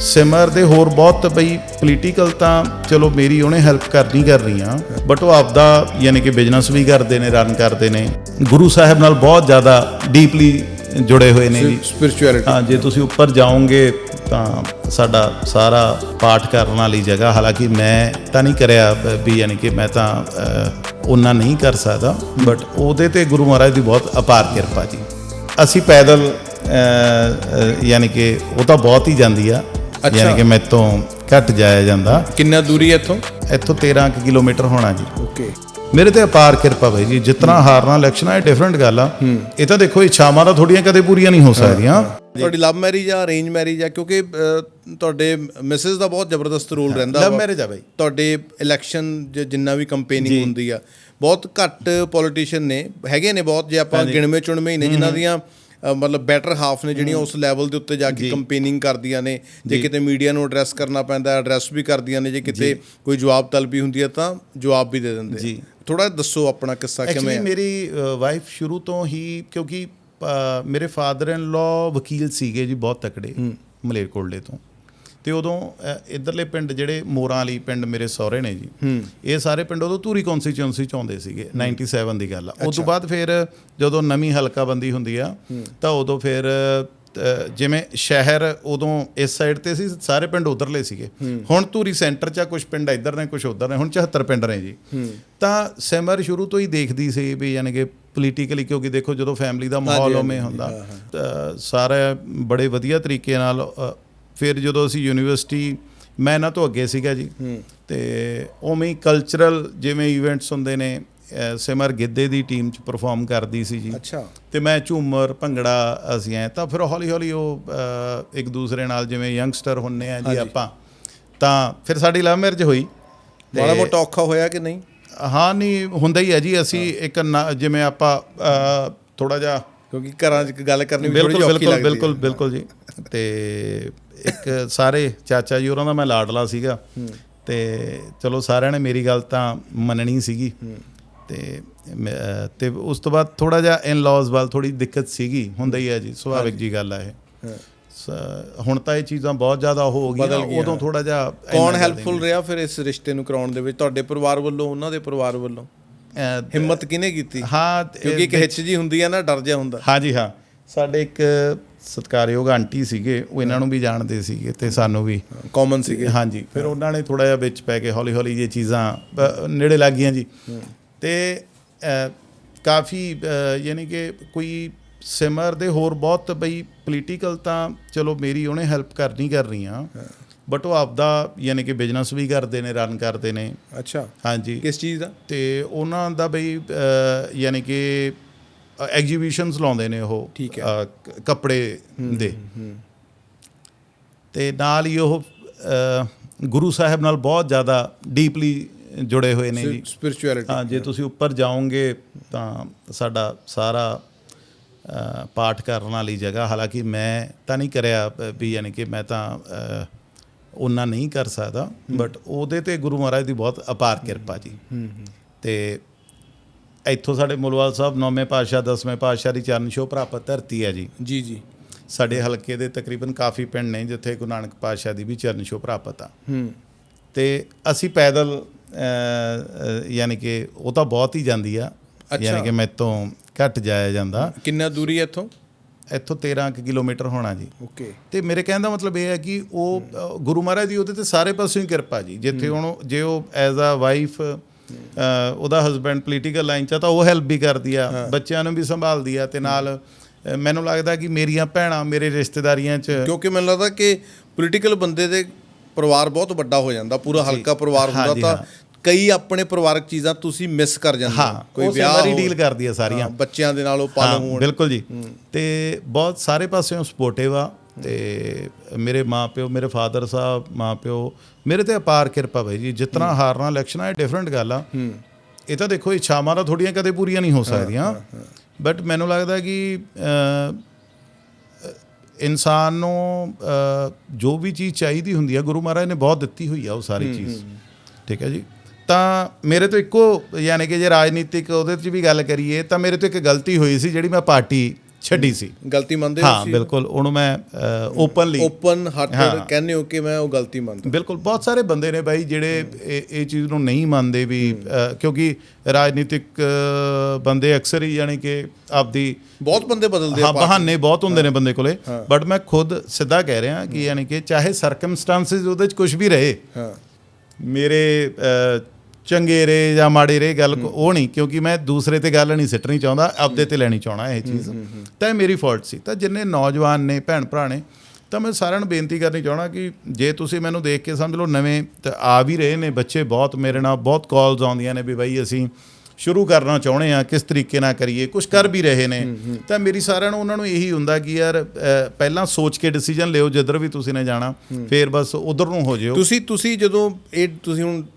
ਸਿਮਰ ਦੇ ਹੋਰ ਬਹੁਤ ਬਈ ਪੋਲੀਟੀਕਲ ਤਾਂ ਚਲੋ ਮੇਰੀ ਉਹਨੇ ਹੈਲਪ ਕਰਨੀ ਕਰਨੀ ਆ ਬਟ ਉਹ ਆਪਦਾ ਯਾਨੀ ਕਿ ਬਿਜ਼ਨਸ ਵੀ ਕਰਦੇ ਨੇ ਰਨ ਕਰਦੇ ਨੇ। ਗੁਰੂ ਸਾਹਿਬ ਨਾਲ ਬਹੁਤ ਜ਼ਿਆਦਾ ਡੀਪਲੀ ਜੁੜੇ ਹੋਏ ਨੇ ਜੀ। ਸਪਿਰਚੁਅਲਿਟੀ ਹਾਂ ਜੇ ਤੁਸੀਂ ਉੱਪਰ ਜਾਓਗੇ ਤਾਂ ਸਾਡਾ ਸਾਰਾ ਪਾਠ ਕਰਨ ਵਾਲੀ ਜਗ੍ਹਾ ਹਾਲਾਂਕਿ ਮੈਂ ਤਾਂ ਨਹੀਂ ਕਰਿਆ ਵੀ ਯਾਨੀ ਕਿ ਮੈਂ ਤਾਂ ਉਹਨਾਂ ਨਹੀਂ ਕਰ ਸਕਦਾ ਬਟ ਉਹਦੇ ਤੇ ਗੁਰੂ ਮਹਾਰਾਜ ਦੀ ਬਹੁਤ ਅਪਾਰ ਕਿਰਪਾ ਜੀ। ਅਸੀਂ ਪੈਦਲ ਯਾਨੀ ਕਿ ਉਹ ਤਾਂ ਬਹੁਤ ਹੀ ਜਾਂਦੀ ਆ। ਯਾਨੀ ਕਿ ਮੈਥੋਂ ਘੱਟ ਜਾਇਆ ਜਾਂਦਾ। ਕਿੰਨਾ ਦੂਰੀ ਹੈ ਇੱਥੋਂ? ਇੱਥੋਂ 13 ਕੁ ਕਿਲੋਮੀਟਰ ਹੋਣਾ ਜੀ। ਓਕੇ ਮੇਰੇ ਤੇ ਅਪਾਰ ਕਿਰਪਾ ਬਈ ਜੀ ਜਿਤਨਾ ਹਾਰਨਾ ਇਲੈਕਸ਼ਨ ਇਹ ਡਿਫਰੈਂਟ ਗੱਲ ਆ। ਇਹ ਤਾਂ ਦੇਖੋ ਇੱਛਾਵਾਂ ਤਾਂ ਥੋੜੀਆਂ ਕਦੇ ਪੂਰੀਆਂ ਨਹੀਂ ਹੋ ਸਕਦੀਆਂ। ਤੁਹਾਡੀ ਲਵ ਮੈਰਿਜ ਆ ਅਰੇਂਜ ਮੈਰਿਜ ਆ ਕਿਉਂਕਿ ਤੁਹਾਡੇ ਮਿਸਿਸ ਦਾ ਬਹੁਤ ਜ਼ਬਰਦਸਤ ਰੋਲ ਰਹਿੰਦਾ ਲਵ। ਮੈਰਿਜ ਆ ਬਈ। ਤੁਹਾਡੇ ਇਲੈਕਸ਼ਨ ਜਿੰਨਾ ਵੀ ਕੰਪੇਨਿੰਗ ਹੁੰਦੀ ਆ ਬਹੁਤ ਘੱਟ ਪੋਲੀਟੀਸ਼ੀਅਨ ਨੇ ਹੈਗੇ ਨੇ ਬਹੁਤ ਜੇ ਆਪਾਂ ਗਿਣਵੇਂ ਚੁਣਵੇਂ ਹੀ ਨੇ ਜਿਨ੍ਹਾਂ ਦੀਆਂ ਮਤਲਬ ਬੈਟਰ ਹਾਫ ਨੇ ਜਿਹੜੀਆਂ ਉਸ ਲੈਵਲ ਦੇ ਉੱਤੇ ਜਾ ਕੇ ਕੰਪੇਨਿੰਗ ਕਰਦੀਆਂ ਨੇ। ਜੇ ਕਿਤੇ ਮੀਡੀਆ ਨੂੰ ਐਡਰੈਸ ਕਰਨਾ ਪੈਂਦਾ ਐਡਰੈਸ ਵੀ ਕਰਦੀਆਂ ਨੇ। ਜੇ ਕਿਤੇ ਕੋਈ ਜਵਾਬ ਤਲਬੀ ਹੁੰਦੀ ਹੈ ਤਾਂ ਜਵਾਬ ਵੀ ਦੇ ਦਿੰਦੇ ਜੀ। ਥੋੜਾ ਦੱਸੋ ਆਪਣਾ ਕਿੱਸਾ ਕਿਵੇਂ ਐਕਚੁਅਲੀ ਮੇਰੀ ਵਾਈਫ ਸ਼ੁਰੂ ਤੋਂ ਹੀ ਕਿਉਂਕਿ ਮੇਰੇ ਫਾਦਰ ਇਨ ਲਾ ਵਕੀਲ ਸੀਗੇ ਜੀ ਬਹੁਤ ਤਕੜੇ ਮਲੇਰਕੋਟਲੇ ਤੋਂ। ਤੇ ਉਦੋਂ ਇੱਧਰਲੇ ਪਿੰਡ ਜਿਹੜੇ ਮੋਰਾਂ ਵਾਲੀ ਪਿੰਡ ਮੇਰੇ ਸਹੁਰੇ ਨੇ ਜੀ ਇਹ ਸਾਰੇ ਪਿੰਡ ਉਦੋਂ ਧੂਰੀ ਕਨਸਟੀਚੁਐਂਸੀ ਚ ਆਉਂਦੇ ਸੀਗੇ 97 ਦੀ ਗੱਲ ਆ। ਉਸ ਤੋਂ ਬਾਅਦ ਫਿਰ ਜਦੋਂ ਨਵੀਂ ਹਲਕਾ ਬੰਦੀ ਹੁੰਦੀ ਆ ਤਾਂ ਉਦੋਂ ਫਿਰ ਜਿਵੇਂ ਸ਼ਹਿਰ ਉਦੋਂ ਇਸ ਸਾਈਡ ਤੇ ਸੀ ਸਾਰੇ ਪਿੰਡ ਉਧਰਲੇ ਸੀਗੇ। ਹੁਣ ਧੂਰੀ ਸੈਂਟਰ 'ਚ ਕੁਝ ਪਿੰਡ ਇੱਧਰ ਨੇ ਕੁਝ ਉਧਰ ਨੇ ਹੁਣ 74 ਪਿੰਡ ਨੇ ਜੀ। ਤਾਂ ਸਿਮਰ ਸ਼ੁਰੂ ਤੋਂ ਹੀ ਦੇਖਦੀ ਸੀ ਵੀ ਯਾਨੀ ਕਿ ਪੋਲੀਟੀਕਲੀ ਕਿਉਂਕਿ ਦੇਖੋ ਜਦੋਂ ਫੈਮਿਲੀ ਦਾ ਮਾਹੌਲ ਉਵੇਂ ਹੁੰਦਾ ਸਾਰਾ ਬੜੇ ਵਧੀਆ ਤਰੀਕੇ ਨਾਲ ਫਿਰ ਜਦੋਂ ਅਸੀਂ ਯੂਨੀਵਰਸਿਟੀ ਮੈਂ ਇਹਨਾਂ ਤੋਂ ਅੱਗੇ ਸੀਗਾ ਜੀ ਤੇ ਉਵੇਂ ਹੀ ਕਲਚਰਲ ਜਿਵੇਂ ਇਵੈਂਟਸ ਹੁੰਦੇ ਨੇ ਸਿਮਰ ਗਿੱਧੇ ਦੀ ਟੀਮ 'ਚ ਪਰਫਾਰਮ ਕਰਦੀ ਸੀ ਜੀ। ਅੱਛਾ। ਤੇ ਮੈਂ ਝੂਮਰ ਭੰਗੜਾ ਅਸੀਂ ਐ ਤਾਂ ਫਿਰ ਹੌਲੀ ਹੌਲੀ ਉਹ ਇੱਕ ਦੂਸਰੇ ਨਾਲ ਜਿਵੇਂ ਯੰਗਸਟਰ ਹੁੰਨੇ ਆ ਜੀ ਆਪਾਂ ਤਾਂ ਫਿਰ ਸਾਡੀ ਲਵ ਮੈਰਿਜ ਹੋਈ। ਮਾੜਾ ਮੋਟਾ ਔਖਾ ਹੋਇਆ ਕਿ ਨਹੀਂ? ਹਾਂ ਨਹੀਂ ਹੁੰਦਾ ਹੀ ਹੈ ਜੀ ਅਸੀਂ ਇੱਕ ਜਿਵੇਂ ਆਪਾਂ ਥੋੜਾ ਜਿਹਾ ਕਿਉਂਕਿ ਘਰਾਂ 'ਚ ਗੱਲ ਕਰਨੀ ਵੀ ਥੋੜੀ ਬਿਲਕੁਲ ਔਖੀ ਬਿਲਕੁਲ ਲੱਗਦੀ ਹੈ। ਬਿਲਕੁਲ ਬਿਲਕੁਲ ਜੀ। ਤੇ ਇੱਕ ਸਾਰੇ ਚਾਚਾ ਜੀ ਉਹਨਾਂ ਦਾ ਮੈਂ ਲਾਡਲਾ ਸੀਗਾ। ਤੇ ਚਲੋ ਸਾਰਿਆਂ ਨੇ ਮੇਰੀ ਗੱਲ ਤਾਂ ਮੰਨਣੀ ਸੀਗੀ। ਤੇ ਤੇ ਉਸ ਤੋਂ ਬਾਅਦ ਥੋੜਾ ਜਿਹਾ ਇਨ ਲਾਜ਼ ਵੱਲ ਥੋੜੀ ਦਿੱਕਤ ਸੀਗੀ ਹੁੰਦਾ ਹੀ ਹੈ ਜੀ ਸੁਭਾਵਿਕ ਜੀ ਗੱਲ ਆ ਇਹ। ਹੁਣ ਤਾਂ ਇਹ ਚੀਜ਼ਾਂ ਬਹੁਤ ਜ਼ਿਆਦਾ ਹੋ ਗਈਆਂ। ਉਦੋਂ ਥੋੜਾ ਜਿਹਾ ਕੌਣ ਹੈਲਪਫੁਲ ਰਿਹਾ ਫਿਰ ਇਸ ਰਿਸ਼ਤੇ ਨੂੰ ਕਰਾਉਣ ਦੇ ਵਿੱਚ? ਤੁਹਾਡੇ ਪਰਿਵਾਰ ਵੱਲੋਂ ਉਹਨਾਂ ਦੇ ਪਰਿਵਾਰ ਵੱਲੋਂ? ਹਿੰਮਤ ਕਿਹਨੇ ਕੀਤੀ? ਹਾਂ ਕਿਉਂਕਿ ਇੱਕ ਹਿੱਚ ਜੀ ਹੁੰਦੀ ਆ ਨਾ ਡਰ ਜਾ ਹੁੰਦਾ। ਹਾਂਜੀ ਹਾਂ। ਸਾਡੇ ਇੱਕ ਸਤਿਕਾਰਯੋਗ ਆਂਟੀ ਸੀਗੇ ਉਹ ਇਹਨਾਂ ਨੂੰ ਵੀ ਜਾਣਦੇ ਸੀਗੇ ਤੇ ਸਾਨੂੰ ਵੀ। ਕਾਮਨ ਸੀਗੇ। ਹਾਂਜੀ ਫਿਰ ਉਹਨਾਂ ਨੇ ਥੋੜਾ ਜਿਹਾ ਵਿੱਚ ਪੈ ਕੇ ਹੌਲੀ ਹੌਲੀ ਇਹ ਚੀਜ਼ਾਂ ਨੇੜੇ ਲੱਗ ਗਈਆਂ ਜੀ ਤੇ ਕਾਫੀ ਯਾਨੀ ਕਿ ਕੋਈ ਸਿਮਰ ਦੇ ਹੋਰ ਬਹੁਤ ਬਈ ਪੋਲੀਟੀਕਲ ਤਾਂ ਚਲੋ ਮੇਰੀ ਉਹਨੇ ਹੈਲਪ ਕਰਨੀ ਕਰਨੀ ਆ ਬਟ ਉਹ ਆਪਦਾ ਯਾਨੀ ਕਿ ਬਿਜ਼ਨਸ ਵੀ ਕਰਦੇ ਨੇ ਰਨ ਕਰਦੇ ਨੇ। ਅੱਛਾ। ਹਾਂਜੀ। ਕਿਸ ਚੀਜ਼ ਦਾ? ਤੇ ਉਹਨਾਂ ਦਾ ਬਈ ਯਾਨੀ ਕਿ ਐਗਜੀਬਿਸ਼ਨਸ ਲਾਉਂਦੇ ਨੇ ਉਹ ਕੱਪੜੇ ਦੇ। ਤੇ ਨਾਲ ਹੀ ਉਹ ਗੁਰੂ ਸਾਹਿਬ ਨਾਲ ਬਹੁਤ ਜ਼ਿਆਦਾ ਡੀਪਲੀ ਜੁੜੇ ਹੋਏ ਨੇ ਜੀ। ਸਪਿਰਚੁਅਲਿਟੀ ਹਾਂ ਜੇ ਤੁਸੀਂ ਉੱਪਰ ਜਾਓਗੇ ਤਾਂ ਸਾਡਾ ਸਾਰਾ ਪਾਠ ਕਰਨ ਵਾਲੀ ਜਗ੍ਹਾ ਹਾਲਾਂਕਿ ਮੈਂ ਤਾਂ ਨਹੀਂ ਕਰਿਆ ਵੀ ਯਾਨੀ ਕਿ ਮੈਂ ਤਾਂ ਉਹਨਾਂ ਨਹੀਂ ਕਰ ਸਕਦਾ ਬਟ ਉਹਦੇ ਤੇ ਗੁਰੂ ਮਹਾਰਾਜ ਦੀ ਬਹੁਤ ਅਪਾਰ ਕਿਰਪਾ ਜੀ। ਤੇ ਇੱਥੋਂ ਸਾਡੇ ਮੁਲਵਾਲ ਸਾਹਿਬ ਨੌਵੇਂ ਪਾਤਸ਼ਾਹ ਦਸਵੇਂ ਪਾਤਸ਼ਾਹ ਦੀ ਚਰਨ ਛੋਹ ਪ੍ਰਾਪਤ ਧਰਤੀ ਹੈ ਜੀ। ਜੀ ਜੀ। ਸਾਡੇ ਹਲਕੇ ਦੇ ਤਕਰੀਬਨ ਕਾਫੀ ਪਿੰਡ ਨੇ ਜਿੱਥੇ ਗੁਰੂ ਨਾਨਕ ਪਾਤਸ਼ਾਹ ਦੀ ਵੀ ਚਰਨ ਛੋਹ ਪ੍ਰਾਪਤ ਆ। ਹੂੰ। ਤੇ ਅਸੀਂ ਪੈਦਲ ਯਾਨੀ ਕਿ ਉਹ ਤਾਂ ਬਹੁਤ ਹੀ ਜਾਂਦੀ ਆ। ਯਾਨੀ ਕਿ ਮੈਥੋਂ ਘੱਟ ਜਾਇਆ ਜਾਂਦਾ। ਕਿੰਨਾ ਦੂਰੀ ਹੈ ਇੱਥੋਂ? ਇੱਥੋਂ 13 ਕੁ ਕਿਲੋਮੀਟਰ ਹੋਣਾ ਜੀ। ਓਕੇ। ਤੇ ਮੇਰੇ ਕਹਿਣ ਦਾ ਮਤਲਬ ਇਹ ਹੈ ਕਿ ਉਹ ਗੁਰੂ ਮਹਾਰਾਜ ਦੀ ਉਹਦੇ ਤੇ ਸਾਰੇ ਪਾਸਿਓਂ ਹੀ ਕਿਰਪਾ ਜੀ। ਜਿੱਥੇ ਹੁਣ ਜੇ ਉਹ ਐਜ਼ ਅ ਵਾਈਫ ਉਹਦਾ ਹਸਬੰਡ ਪੋਲੀਟੀਕਲ ਲਾਈਨ ਚ ਆ ਤਾਂ ਉਹ ਹੈਲਪ ਵੀ ਕਰਦੀ ਆ ਬੱਚਿਆਂ ਨੂੰ ਵੀ ਸੰਭਾਲਦੀ ਆ ਤੇ ਨਾਲ ਮੈਨੂੰ ਲੱਗਦਾ ਕਿ ਮੇਰੀਆਂ ਭੈਣਾਂ ਮੇਰੇ ਰਿਸ਼ਤੇਦਾਰੀਆਂ ਚ ਕਿਉਂਕਿ ਮੈਨੂੰ ਲੱਗਦਾ ਕਿ ਪੋਲੀਟੀਕਲ ਬੰਦੇ ਦੇ ਪਰਿਵਾਰ ਬਹੁਤ ਵੱਡਾ ਹੋ ਜਾਂਦਾ ਪੂਰਾ ਹਲਕਾ ਪਰਿਵਾਰ ਹੁੰਦਾ ਤਾਂ। ਕਈ ਆਪਣੇ ਪਰਿਵਾਰਕ ਚੀਜ਼ਾਂ ਤੁਸੀਂ ਮਿਸ ਕਰ ਜਾਂਦੇ ਹੋ। ਹਾਂ। ਕੋਈ ਵਿਆਹ ਹੋ- ਡੀਲ ਕਰਦੀ ਆ ਸਾਰੀਆਂ। ਬੱਚਿਆਂ ਦੇ ਨਾਲ ਉਹ ਹਾਂ ਪਲ ਹੋਣ। ਬਿਲਕੁਲ ਜੀ। ਤੇ ਬਹੁਤ ਸਾਰੇ ਪਾਸਿਓਂ ਸਪੋਰਟਿਵ ਆ ਤੇ ਮੇਰੇ ਮਾਪਿਓ ਮੇਰੇ ਫਾਦਰ ਸਾਹਿਬ ਮਾਪਿਓ ਮੇਰੇ ਤੇ ਅਪਾਰ ਕਿਰਪਾ ਬਈ ਜੀ। ਜਿਤਨਾ ਹਾਰਨਾ ਇਲੈਕਸ਼ਨ ਆ ਇਹ ਡਿਫਰੈਂਟ ਗੱਲ ਆ। ਇਹ ਤਾਂ ਦੇਖੋ ਇੱਛਾਵਾਂ ਤਾਂ ਥੋੜੀਆਂ ਕਦੇ ਪੂਰੀਆਂ ਨਹੀਂ ਹੋ ਸਕਦੀਆਂ। ਬਟ ਮੈਨੂੰ ਲੱਗਦਾ ਕਿ ਇਨਸਾਨ ਨੂੰ ਜੋ ਵੀ ਚੀਜ਼ ਚਾਹੀਦੀ ਹੁੰਦੀ ਆ ਗੁਰੂ ਮਹਾਰਾਜ ਨੇ ਬਹੁਤ ਦਿੱਤੀ ਹੋਈ ਆ ਉਹ ਸਾਰੀ ਚੀਜ਼। ਠੀਕ ਹੈ ਜੀ? ਤਾਂ ਮੇਰੇ ਤੋਂ ਇੱਕੋ ਯਾਨੀ ਕਿ ਜੇ ਰਾਜਨੀਤਿਕ ਉਹਦੇ 'ਚ ਵੀ ਗੱਲ ਕਰੀਏ ਤਾਂ ਮੇਰੇ ਤੋਂ ਇੱਕ ਗਲਤੀ ਹੋਈ ਸੀ ਜਿਹੜੀ ਮੈਂ ਪਾਰਟੀ ਛੱਡੀ ਸੀ। ਗਲਤੀ ਮੰਨਦੇ ਹੋ ਹਾਂ ਬਿਲਕੁਲ ਉਹਨੂੰ ਮੈਂ ਓਪਨਲੀ ਓਪਨ ਹਾਰਟਡ ਕਹਿੰਦੇ ਹੋ ਕਿ ਮੈਂ ਉਹ ਗਲਤੀ ਮੰਨਦਾ। ਬਿਲਕੁਲ ਬਹੁਤ ਸਾਰੇ ਬੰਦੇ ਨੇ ਬਾਈ ਜਿਹੜੇ ਇਹ ਚੀਜ਼ ਨੂੰ ਨਹੀਂ ਮੰਨਦੇ ਵੀ ਕਿਉਂਕਿ ਰਾਜਨੀਤਿਕ ਬੰਦੇ ਅਕਸਰ ਹੀ ਯਾਨੀ ਕਿ ਆਪਦੀ ਬਹੁਤ ਬੰਦੇ ਬਦਲਦੇ ਆ ਬਹਾਨੇ ਬਹੁਤ ਹੁੰਦੇ ਨੇ ਬੰਦੇ ਕੋਲੇ। ਬਟ ਮੈਂ ਖੁਦ ਸਿੱਧਾ ਕਹਿ ਰਿਹਾ ਕਿ ਯਾਨੀ ਕਿ ਚਾਹੇ ਸਰਕਮਸਟੈਂਸਸ ਉਹਦੇ ਚ ਕੁਝ ਵੀ ਰਹੇ ਹਾਂ। ਮੇਰੇ ਚੰਗੇ ਰਹੇ ਜਾਂ ਮਾੜੇ ਰਹੇ ਗੱਲ ਉਹ ਨਹੀਂ ਕਿਉਂਕਿ ਮੈਂ ਦੂਸਰੇ ਤੇ ਗੱਲ ਨਹੀਂ ਸਿੱਟਣੀ ਚਾਹੁੰਦਾ ਆਪਦੇ ਤੇ ਲੈਣੀ ਚਾਹਣਾ ਇਹ ਚੀਜ਼। ਤਾਂ ਇਹ ਮੇਰੀ ਫਾਲਟ ਸੀ। ਤਾਂ ਜਿੰਨੇ ਨੌਜਵਾਨ ਨੇ ਭੈਣ ਭਰਾ ਨੇ ਤਾਂ ਮੈਂ ਸਾਰਿਆਂ ਨੂੰ ਬੇਨਤੀ ਕਰਨੀ ਚਾਹਣਾ ਕਿ ਜੇ ਤੁਸੀਂ ਮੈਨੂੰ ਦੇਖ ਕੇ ਸਮਝ ਲਓ ਨਵੇਂ ਤਾਂ ਆ ਵੀ ਰਹੇ ਨੇ ਬੱਚੇ ਬਹੁਤ ਮੇਰੇ ਨਾਲ ਬਹੁਤ ਕਾਲਸ ਆਉਂਦੀਆਂ ਨੇ ਵੀ ਬਾਈ ਅਸੀਂ ਸ਼ੁਰੂ ਕਰਨਾ ਚਾਹੁੰਦੇ ਆ ਕਿਸ ਤਰੀਕੇ ਨਾਲ ਕਰੀਏ ਕੁਝ ਕਰ ਵੀ ਰਹੇ ਨੇ। ਤਾਂ ਮੇਰੀ ਸਾਰਿਆਂ ਨੂੰ ਉਹਨਾਂ ਨੂੰ ਇਹੀ ਹੁੰਦਾ ਕਿ ਯਾਰ ਪਹਿਲਾਂ ਸੋਚ ਕੇ ਡਿਸੀਜਨ ਲਿਓ ਜਿੱਧਰ ਵੀ ਤੁਸੀਂ ਨੇ ਜਾਣਾ ਫੇਰ ਬਸ ਉਧਰ ਨੂੰ ਹੋ ਜਿਓ। ਤੁਸੀਂ ਤੁਸੀਂ ਜਦੋਂ ਇਹ ਤੁਸੀਂ ਹੁਣ